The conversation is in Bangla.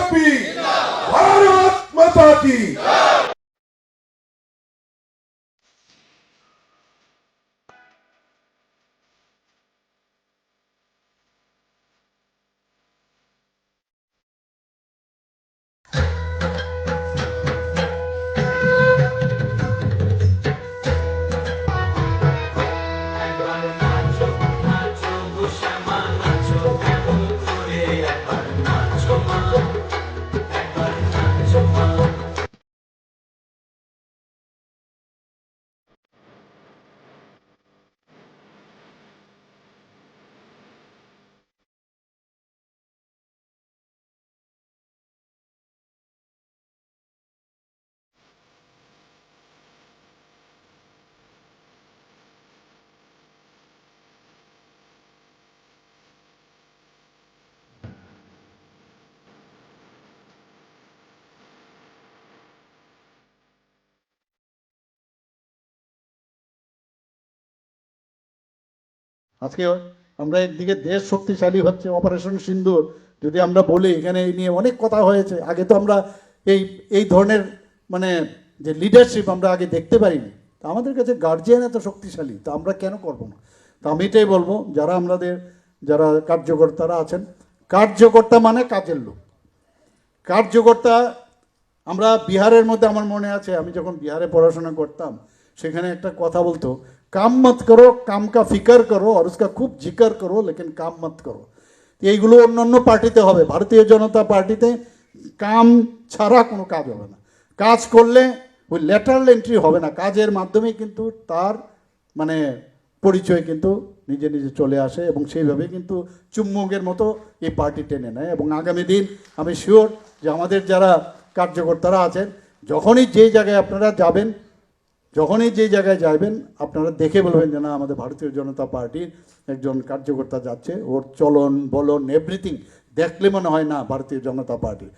বিজেপি। ভারত মাতা কি। আজকে আমরা একদিকে দেশ শক্তিশালী হচ্ছে অপারেশন সিন্দুর। যদি আমরা বলি, এখানে এই নিয়ে অনেক কথা হয়েছে। আগে তো আমরা এই এই ধরনের মানে যে লিডারশিপ আমরা আগে দেখতে পারিনি। তা আমাদের কাছে গার্জিয়ান এত শক্তিশালী, তা আমরা কেন করব না? তা আমি এটাই বলব, যারা আমাদের, যারা কার্যকর্তারা আছেন, কার্যকর্তা মানে কাজের লোক। কার্যকর্তা, আমরা বিহারের মধ্যে আমার মনে আছে, আমি যখন বিহারে পড়াশোনা করতাম, সেখানে একটা কথা বলতো কাম মত করো কাম কা ফিকার করো আর খুব জিকার করো লেকিন কাম মত করো এইগুলো অন্য অন্য পার্টিতে হবে ভারতীয় জনতা পার্টিতে কাম ছাড়া কোনো কাজ হবে না কাজ করলে ওই লেটারাল এন্ট্রি হবে না কাজের মাধ্যমে কিন্তু তার মানে পরিচয় কিন্তু নিজে নিজে চলে আসে এবং সেইভাবে কিন্তু চুম্বকের মতো এই পার্টি টেনে নেয় এবং আগামী দিন আমি শিওর যে আমাদের যারা কার্যকর্তারা আছেন যখনই যে জায়গায় আপনারা যাবেন যখনই যে জায়গায় যাবেন আপনারা দেখে বলবেন যে না, আমাদের ভারতীয় জনতা পার্টির একজন কার্যকর্তা যাচ্ছে। ওর চলন, বলন এভরিথিং দেখলে মনে হয় না ভারতীয় জনতা পার্টি।